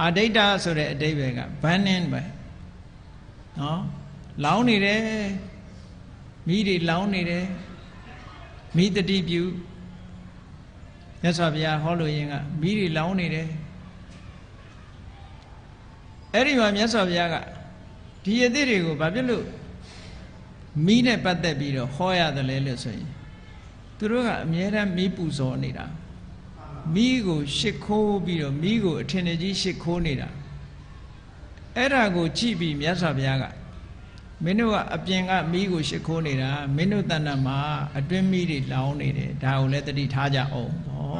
အာဒိဋ္ဌဆိုတဲ့အတိပ္ပယ်က burning ပဲနော်လောင်းနေတယ်မိတွေလောင်းနေတယ်မိတတိပြုမြတ်စွာဘုရားဟောလို့ရင်ကမိတွေလောင်းနေတယ်အဲ့ဒီမှာမြတ်စွာဘုရားကဒီအသည့်တွေကိုဘာဖြစ်လို့မိနဲ့ပတ်သက်ပြီးတော့ဟောရတယ်လဲလို့ဆိုရင်သူတို့ကအမြဲတမ်းမိပူဇော်နေတာ မိကိုရှ िख ိုးပြီးတော့မိကိုအထင်ကြီးရှ िख ိုးနေတာအဲ့ဒါကိုကြည့်ပြီးမြတ်စွာဘုရားကမင်းတို့ကအပြင်ကမိကိုရှ िख ိုးနေတာမင်းတို့တဏ္ဍမှာအတွင်းမိတွေလောင်းနေတယ်ဒါကိုလည်းတတိထားကြအောင်ဟော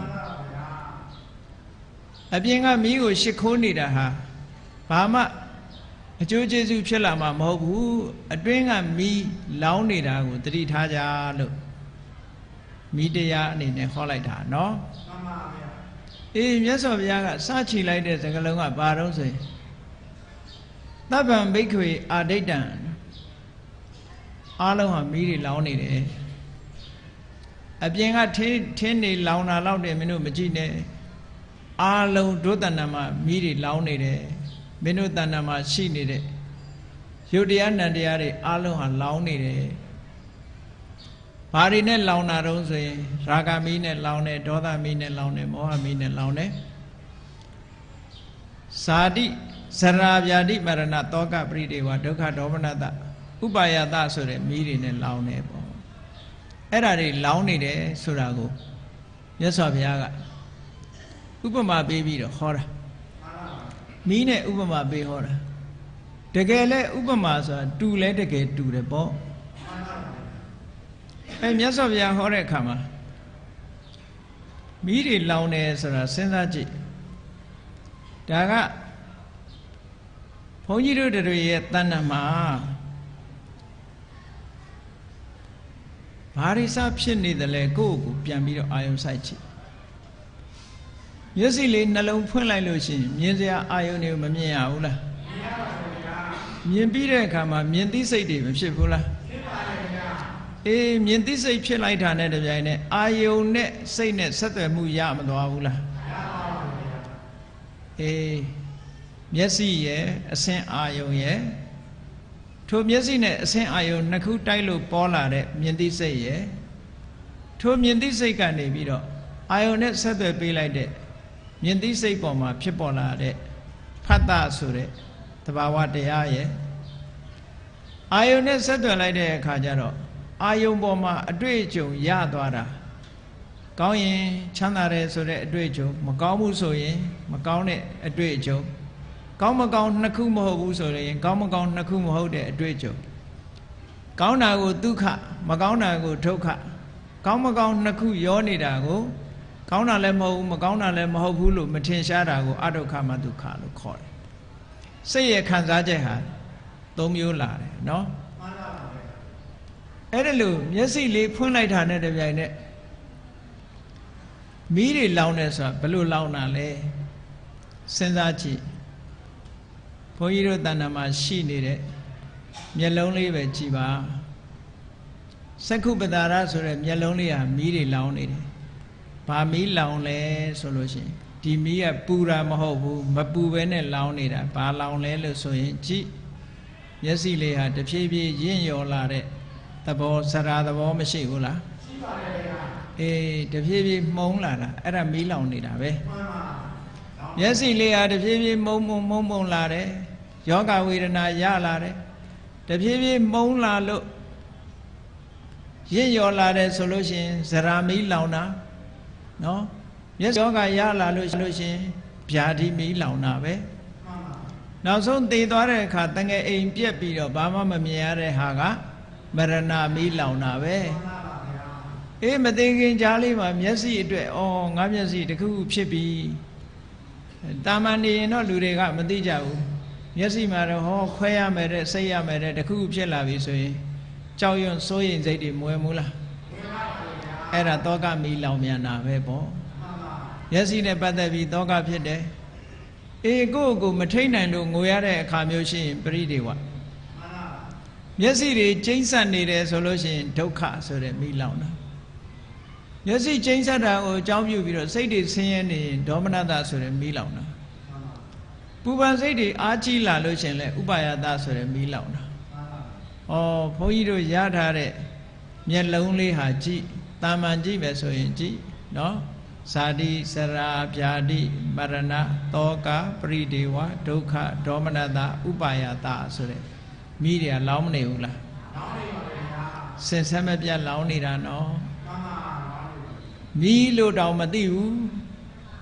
အပြင်ကမိကိုရှ िख ိုးနေတာဟာဘာမှအကျိုးကျေးဇူးဖြစ်လာမှာမဟုတ်ဘူးအတွင်းကမီးလောင်းနေတာကိုတတိထားကြလို့မိတရားအနေနဲ့ဟောလိုက်တာเนาะမှန်ပါဗျာ အေးမြတ်စွာဘုရားကစချီလိုက်တဲ့စကားလုံးကဘာတော့ဆိုရင်သဗ္ဗံဘိက္ခွေအာဒိဋ္ဌံအားလုံးဟာမိတွေလောင်းနေတယ်အပြင်ကထင်းထင်းနေလောင်းတာလောက်တယ်မင်းတို့မကြည့်နဲ့အားလုံးဒုသဏ္ဍမှာမိတွေလောင်းနေတယ်မင်းတို့တဏ္ဍမှာရှိနေတဲ့ယုတ်တရားနံတရားတွေအလုံးဟာလောင်းနေတယ် ဘာတွေနဲ့လောင်တာတုံးဆိုရင်ရာဂမီးနဲ့လောင်တယ်ဒေါသမီးနဲ့လောင်တယ်မောဟမီးနဲ့လောင်တယ်ဇာတိဇရာဗျာတိမရဏတောကပရိဒေဝဒုက္ခဒေါမနတဥပါယတဆိုတဲ့မီးတွေနဲ့လောင်တယ်ပေါ့အဲ့ဒါတွေလောင်နေတယ်ဆိုတာကိုမြတ်စွာဘုရားကဥပမာပေးပြီးတော့ဟောတာမီးနဲ့ဥပမာပေးဟောတာတကယ်လဲဥပမာဆိုတာတူလဲတကယ်တူတယ်ပေါ့ အဲမြတ်စွာဘုရားဟောတဲ့အခါမှာမီးတွေလောင်တယ်ဆိုတာစဉ်းစားကြည့်ဒါကဘုန်းကြီးတို့တွေရဲ့တဏ္ဍမှာဘာရိစဖြစ်နေတယ်လဲကိုယ့်ကိုပြန်ပြီးတော့အာယုံစိုက်ကြည့်မျက်စိလေးနှလုံးဖွင့်လိုက်လို့ရှိရင်မြင်စရာအာယုန်တွေမမြင်ရဘူးလားမြင်ရပါဘူးဗျာမြင်ပြီးတဲ့အခါမှာမြင်သိစိတ်တွေမဖြစ်ဘူးလားဖြစ်ပါတယ်ဗျာ အေးမြင်သိစိတ်ဖြစ်လိုက်တာနဲ့တပြိုင်နက်အာယုန်နဲ့စိတ်နဲ့ဆက်သွယ်မှုရမသွားဘူးလားရပါဘူးဗျာအေးမျက်စိရဲ့အဆင်းအာယုန်ရဲ့ထိုမျက်စိနဲ့အဆင်းအာယုန်နှစ်ခုတိုက်လို့ပေါ်လာတဲ့မြင်သိစိတ်ရဲ့ထိုမြင်သိစိတ်ကနေပြီးတော့အာယုန်နဲ့ဆက်သွယ်ပေးလိုက်တဲ့မြင်သိစိတ်ပေါ်မှာဖြစ်ပေါ်လာတဲ့ဖတ်တာဆိုတဲ့သဘာဝတရားရဲ့အာယုန်နဲ့ဆက်သွယ်လိုက်တဲ့အခါကျတော့ အာယုန်ပေါ်မှာအတွေ့အကြုံရသွားတာကောင်းရင်ချမ်းသာတယ်ဆိုတဲ့အတွေ့အကြုံမကောင်းဘူးဆိုရင်မကောင်းတဲ့အတွေ့အကြုံကောင်းမကောင်းနှစ်ခုမဟုတ်ဘူးဆိုရင်ကောင်းမကောင်းနှစ်ခုမဟုတ်တဲ့အတွေ့အကြုံကောင်းတာကိုဒုက္ခမကောင်းတာကိုဒုက္ခကောင်းမကောင်းနှစ်ခုရောနေတာကိုကောင်းတာလည်းမဟုတ်ဘူးမကောင်းတာလည်းမဟုတ်ဘူးလို့မထင်ရှားတာကိုအဒုက္ခမဒုက္ခလို့ခေါ်တယ်စိတ်ရဲ့ခံစားချက်ဟာသုံးမျိုးလာတယ်နော်မှန်ပါပါ အဲ့ဒါလို့မျက်စိလေးဖွင့်လိုက်တာနဲ့တပြိုင်နက်မီးတွေလောင်းနေဆိုတာဘယ်လိုလောင်းတာလဲစဉ်းစားကြည့်ဘုန်းကြီးတို့တဏ္ဍာမှာရှိနေတဲ့မျက်လုံးလေးပဲကြည်ပါစက္ခုပတာရဆိုတဲ့မျက်လုံးလေးဟာမီးတွေလောင်းနေတယ်ဘာမီးလောင်လဲဆိုလို့ရှိရင်ဒီမီးကပူတာမဟုတ်ဘူးမပူဘဲနဲ့လောင်နေတာဘာလောင်လဲလို့ဆိုရင်ကြည့်မျက်စိလေးဟာတဖြည်းဖြည်းရင့်ရော်လာတဲ့ သဘောစရာသဘောမရှိဘူးလားရှိပါတယ်ဗျာအေးတဖြည်းဖြည်းမှုံလာတာအဲ့ဒါမီးလောင်နေတာပဲမှန်ပါမျက်စိလေးဟာတဖြည်းဖြည်းမုံမုံမုံမုံလာတယ်ယောဂဝေဒနာရလာတယ်တဖြည်းဖြည်းမှုံလာလို့ရင့်ရော်လာတယ်ဆိုလို့ရှိရင်ဇရာမီးလောင်တာနော်မျက်စောကရလာလို့ရှိလို့ရှင်ဗျာဒီမီးလောင်တာပဲနောက်ဆုံးသေသွားတဲ့အခါတငယ်အိမ်ပြက်ပြီးတော့ဘာမှမမြင်ရတဲ့ဟာက မရဏမီးလောင်တာပဲအေးမသိခင်ကြားလေးမှာမျက်စိအတွက်ဩငါမျက်စိတခုခုဖြစ်ပြီတာမန်နေရင်တော့လူတွေကမသိကြဘူးမျက်စိမှာတော့ဟောခွဲရမယ်တဲ့စိတ်ရမယ်တဲ့တခုခုဖြစ်လာပြီဆိုရင်ကြောက်ရွံ့စိုးရိမ်စိတ်တွေမွဲဘူးလားအဲ့ဒါတောကမီလောင်မြန်တာပဲပေါ့မျက်စိနဲ့ပတ်သက်ပြီးတောကဖြစ်တယ်အေးကိုယ့်ကိုမထိတ်နိုင်လို့ငိုရတဲ့အခါမျိုးရှိရင်ပရိဒေဝ မျက်စိတွေကျိမ့်ဆက်နေတယ်ဆိုလို့ရှိရင်ဒုက္ခဆိုတဲ့မိလောင်တာမျက်စိကျိမ့်ဆက်တာကိုအကြောင်းပြုပြီးတော့စိတ်တွေဆင်းရဲနေရင်ဒေါမနတဆိုတဲ့မိလောင်တာပူပန်စိတ်တွေအားကြီးလာလို့ရှရင်လဲဥပါယတဆိုရယ်မီးလောင်တာဩဘုန်းကြီးတို့ရထားတဲ့မျက်လုံးလေးဟာကြည့်တာမန်ကြည့်ပဲဆိုရင်ကြည့်နော်ဇာတိစရာဗျာတိမရဏတောကပရိဒေဝဒုက္ခဒေါမနတဥပါယတဆိုတဲ့ မိတွေကလောင်းမနေဘူးလားလောင်းနေပါဗျာစင်ဆက်မပြတ်လောင်းနေတာနော်မိလို့တောင်မသိဘူး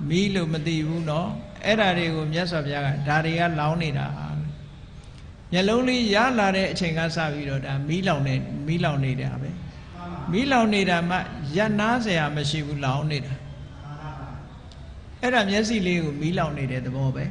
မိလို့မသိဘူးနော်အဲ့ဒါတွေကိုမြတ်စွာဘုရားကဒါတွေကလောင်းနေတာမျက်လုံးလေးရလာတဲ့အချိန်ကစပြီးတော့ဒါမိလောင်နေမိလောင်နေတာပဲမိလောင်နေတာမှရနာစရာမရှိဘူးလောင်နေတာအဲ့ဒါမျက်စိလေးကိုမိလောင်နေတဲ့သဘောပဲ